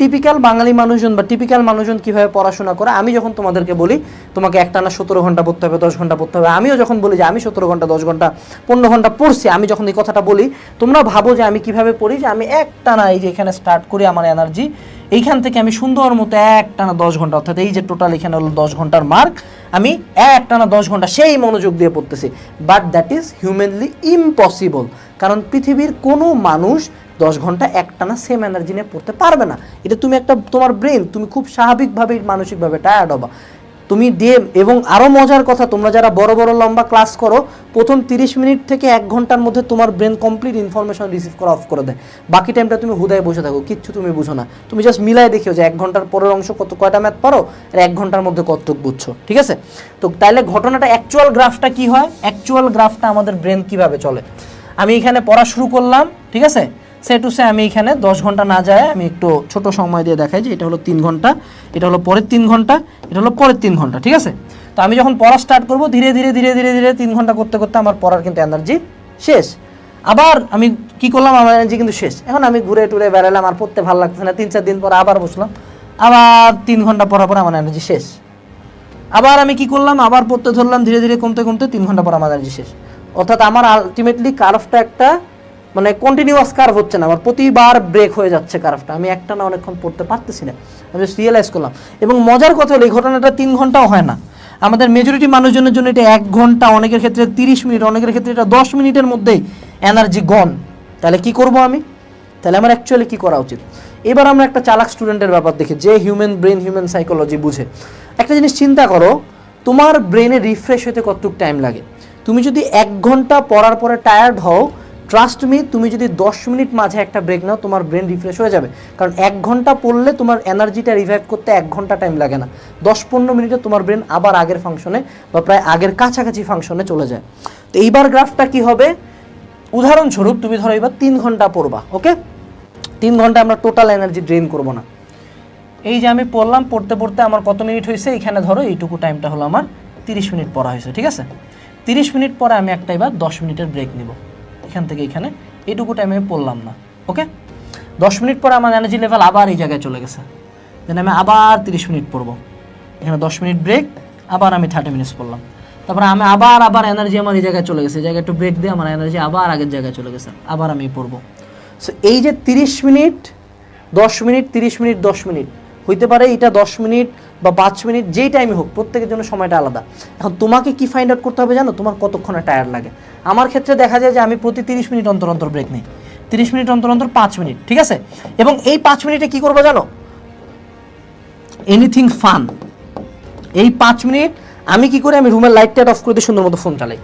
Typical বাঙালি মানুষজন বা typical মানুষজন কীভাবে পড়াশোনা করে, আমি যখন তোমাদেরকে বলি, তোমাকে একটানা সতেরো ঘণ্টা পড়তে হবে, দশ ঘণ্টা পড়তে হবে। আমিও যখন বলি যে, আমি সতেরো ঘণ্টা, দশ ঘণ্টা, পনেরো ঘণ্টা পড়ছি, আমি যখন এই কথাটা বলি তোমরা ভাবো যে, আমি কীভাবে পড়ি যে, আমি একটানা এই যে এখানে স্টার্ট করি আমার এনার্জি এইখান থেকে আমি সুন্দর মতো একটানা দশ ঘণ্টা, অর্থাৎ এই যে টোটাল এখানে হলো দশ ঘণ্টার মার্ক আমি একটানা দশ ঘণ্টা সেই মনোযোগ দিয়ে পড়তেছি। But that is humanly impossible কারণ পৃথিবীর কোনো মানুষ দশ ঘণ্টা একটানা সেম এনার্জি নিয়ে পড়তে পারবে না। এটা তুমি একটা, তোমার ব্রেন তুমি খুব স্বাভাবিকভাবে মানসিকভাবে টায়ার্ড হবা। তুমি দিয়ে এবং আরও মজার কথা, তোমরা যারা বড় বড় লম্বা ক্লাস করো, প্রথম তিরিশ মিনিট থেকে এক ঘণ্টার মধ্যে তোমার ব্রেন কমপ্লিট ইনফরমেশন রিসিভ করা অফ করে দেয়। বাকি টাইমটা তুমি হুদায় বসে থাকো, কিচ্ছু তুমি বুঝো না। তুমি জাস্ট মিলাই দেখিও যে এক ঘণ্টার পরের অংশ কত, কয়টা ম্যাথ পারো আর এক ঘণ্টার মধ্যে কতটুক বুঝছ, ঠিক আছে? তো তাইলে ঘটনাটা অ্যাকচুয়াল গ্রাফটা কি হয়? অ্যাকচুয়াল গ্রাফটা আমাদের ব্রেন কীভাবে চলে? আমি এখানে পড়া শুরু করলাম, ঠিক আছে? সে টু সে আমি এখানে দশ ঘণ্টা না যায়, আমি একটু ছোট সময় দিয়ে দেখাই যে এটা হলো তিন ঘণ্টা, এটা হলো পরের তিন ঘণ্টা, এটা হলো পরের তিন ঘণ্টা, ঠিক আছে? তো আমি যখন পড়া স্টার্ট করব, ধীরে ধীরে ধীরে ধীরে ধীরে, তিন ঘণ্টা করতে করতে আমার পড়ার কিন্তু এনার্জি শেষ। আবার আমি কি করলাম? আমার এনার্জি কিন্তু শেষ। এখন আমি ঘুরে টুরে বেড়ালাম আর পড়তে ভালো লাগছে না। তিন, চার দিন পর আবার বসলাম। আবার তিন ঘণ্টা পড়ার পর আমার এনার্জি শেষ। আবার আমি কি করলাম? আবার পড়তে ধরলাম, ধীরে ধীরে, কমতে কমতে তিন ঘণ্টা পর আমার এনার্জি শেষ। অর্থাৎ আমার আলটিমেটলি কার্ভটা একটা মানে কন্টিনিউয়াস কার্ভ হচ্ছে না আমার প্রতিবার ব্রেক হয়ে যাচ্ছে কার্ভটা আমি একটা না অনেকক্ষণ পড়তে পারতেছি না, আমি জাস্ট রিয়েলাইজ করলাম। এবং মজার কথা হলো, এই ঘটনাটা তিন ঘন্টাও হয় না। আমাদের মেজরিটি মানুষজনের জন্য এটা এক ঘণ্টা, অনেকের ক্ষেত্রে তিরিশ মিনিট, অনেকের ক্ষেত্রে এটা দশ মিনিটের মধ্যেই এনার্জি গন তাহলে কি করব আমি? তাহলে আমার অ্যাকচুয়ালি কি করা উচিত? এবার আমরা একটা চালাক স্টুডেন্টের ব্যাপার দেখি, যে হিউম্যান ব্রেন হিউম্যান সাইকোলজি বুঝে। একটা জিনিস চিন্তা করো, তোমার ব্রেনে রিফ্রেশ হতে কতটুকু টাইম লাগে? তুমি যদি এক ঘণ্টা পড়ার পরে টায়ার্ড হও ট্রাস্ট মি তুমি যদি দশ মিনিট মাঝে একটা ব্রেক নাও, তোমার ব্রেন রিফ্রেশ হয়ে যাবে। কারণ এক ঘণ্টা পড়লে তোমার এনার্জিটা রিভাইভ করতে এক ঘণ্টা টাইম লাগে না। দশ পনেরো মিনিটে তোমার ব্রেন আবার আগের ফাংশনে বা প্রায় আগের কাছাকাছি ফাংশনে চলে যায়। তো এইবার গ্রাফটা কি হবে? উদাহরণস্বরূপ, তুমি ধরো এবার তিন ঘণ্টা পড়বা ওকে তিন ঘণ্টা আমরা টোটাল এনার্জি ড্রেন করব না। এই যে আমি পড়লাম, পড়তে পড়তে আমার কত মিনিট হয়েছে? এখানে ধরো এইটুকু টাইমটা হলো আমার তিরিশ মিনিট পড়া হয়েছে, ঠিক আছে? তিরিশ মিনিট পরে আমি একটা এবার দশ মিনিটের ব্রেক নিব। এখান থেকে এখানে। এইটুকু টাইমে আমি পড়লাম না ওকে দশ মিনিট পরে আমার এনার্জি লেভেল আবার এই জায়গায় চলে গেছে। দেন আমি আবার তিরিশ মিনিট পড়ব। এখানে দশ মিনিট ব্রেক আবার আমি থার্টি মিনিটস পড়লাম। তারপরে আমি আবার আবার এনার্জি আমার এই জায়গায় চলে গেছে। এই জায়গায় একটু ব্রেক দিয়ে আমার এনার্জি আবার আগের জায়গায় চলে গেছে। আবার আমি পড়ব। সো এই যে তিরিশ মিনিট, দশ মিনিট, তিরিশ মিনিট, দশ মিনিট, হইতে পারে এটা দশ মিনিট বা পাঁচ মিনিট যেই টাইমে হোক, প্রত্যেকের জন্য সময়টা আলাদা। এখন তোমাকে কি ফাইন্ড আউট করতে হবে জানো? তোমার কতক্ষণে টায়ার লাগে? আমার ক্ষেত্রে দেখা যায় যে আমি প্রতি তিরিশ মিনিট অন্তর অন্তর ব্রেক নিই। তিরিশ মিনিট অন্তর অন্তর পাঁচ মিনিট, ঠিক আছে? এবং এই পাঁচ মিনিটে কি করব জানো? এনিথিং ফান এই পাঁচ মিনিট আমি কি করি, আমি রুমের লাইটটা অফ করে দিয়ে সুন্দর মতো ফোন চালাই।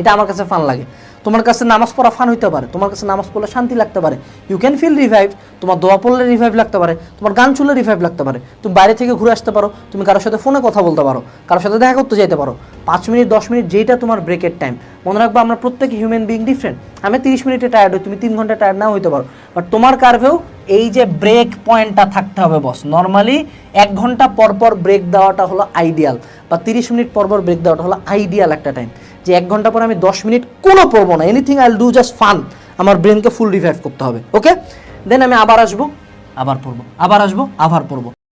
এটা আমার কাছে ফান লাগে। তোমার কাছে নামাজ পড়া ফান হইতে পারে, তোমার কাছে নামাজ পড়লে শান্তি লাগতে পারে। ইউ ক্যান ফিল রিভাইভ তোমার দোয়া পড়লে রিভাইভ লাগতে পারে, তোমার গান শুনলে রিভাইভ লাগতে পারে। তুমি বাইরে থেকে ঘুরে আসতে পারো, তুমি কারোর সাথে ফোনে কথা বলতে পারো, কারোর সাথে দেখা করতে যেতে পারো। পাঁচ মিনিট, দশ মিনিট যেটা তোমার ব্রেকের টাইম মনে রাখব, আমরা প্রত্যেক হিউম্যান বিং ডিফারেন্ট আমি তিরিশ মিনিটে টায়ার্ড হই, তুমি তিন ঘণ্টা টায়ার্ড নাও হইতে পারো। বাট তোমার কার্ভেও এই যে ব্রেক পয়েন্টটা থাকতে হবে বস নর্মালি এক ঘণ্টা পর পর ব্রেক দেওয়াটা হলো আইডিয়াল বা তিরিশ মিনিট পর পর ব্রেক দেওয়াটা হলো আইডিয়াল একটা টাইম যে এক ঘণ্টা পরে আমি দশ মিনিট কোনো পড়ব না। Anything I do just fun আমার ব্রেনকে ফুল রিভাইভ করতে হবে ওকে দেন আমি আবার আসব, আবার পড়ব, আবার আসব, আবার পড়ব।